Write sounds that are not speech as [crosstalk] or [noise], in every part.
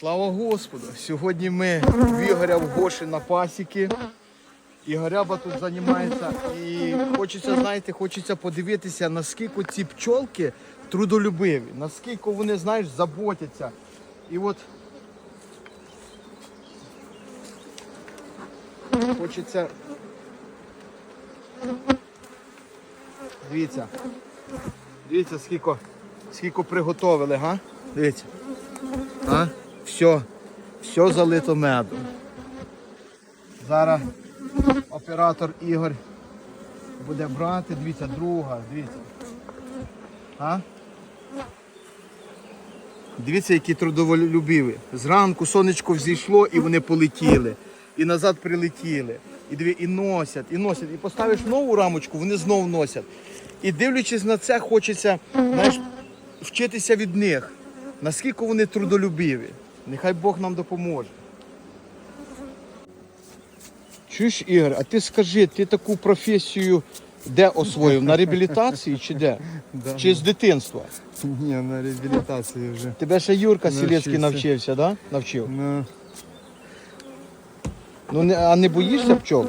Слава Господу! Сьогодні ми в Ігоря в Гоші на пасіки. Ігоряба тут займається і хочеться, знаєте, хочеться подивитися, наскільки ці пчолки трудолюбиві, наскільки вони, знаєш, заботяться. І от хочеться. Дивіться. Дивіться, скільки, скільки приготовили, га? Дивіться. А? Все, все залито медом. Зараз оператор Ігор буде брати, дивіться, друга, дивіться. А? Дивіться, які трудоволюбиві. Зранку сонечко взійшло і вони полетіли. І назад прилетіли. І диві, і носять, і носять. І поставиш нову рамочку, вони знов носять. І дивлячись на це, хочеться знаєш, вчитися від них. Наскільки вони трудолюбиві. Нехай Бог нам допоможе. Чуєш, Ігор, а ти скажи, ти таку професію де освоїв? На реабілітації чи де? Чи з дитинства? Ні, на реабілітації вже. Тебе ще Юрка Сілецький Навчився. да? Навчив. Ну, Ну не, а не боїшся пчол?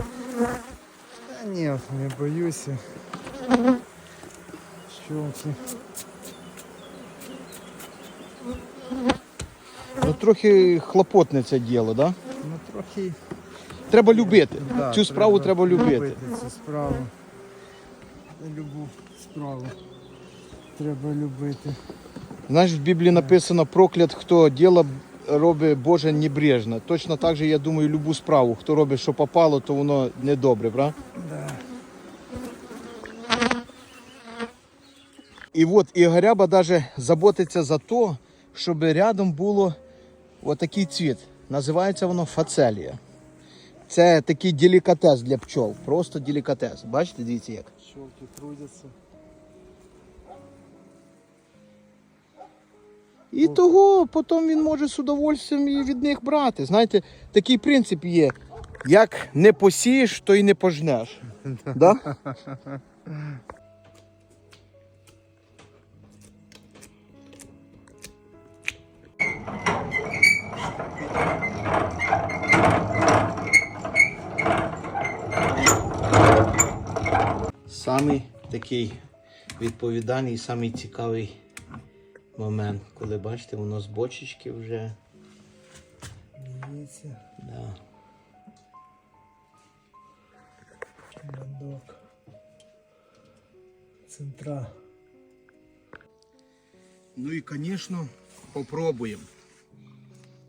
та ні, не боюся. Щолки. Ну трохи хлопотне це діло, да? Ну трохи. Треба любити. да, Цю справу треба, любити. Цю справу. Любу справу. Треба любити. Знаєш, в Біблії написано проклят, хто діло робить Боже небрежно. Точно так же, я думаю, любу справу. Хто робить, що попало, то воно недобре, правда? Да. І от Ігоряба даже заботиться за те, щоб рядом було отакий цвіт. Називається воно фацелія. Це такий делікатес для пчол. Просто делікатес. Бачите, дивіться як. Щолки трудяться. І того потім він може з удовольствием і від них брати. Знаєте, такий принцип є. Як не посієш, то й не пожнеш. [laughs] Да? [laughs] Самий такий відповідальний, самий цікавий момент, коли бачите, воно з бочечки вже. Дивіться, Да. рядок. Центра. Ну і, звісно, попробуємо.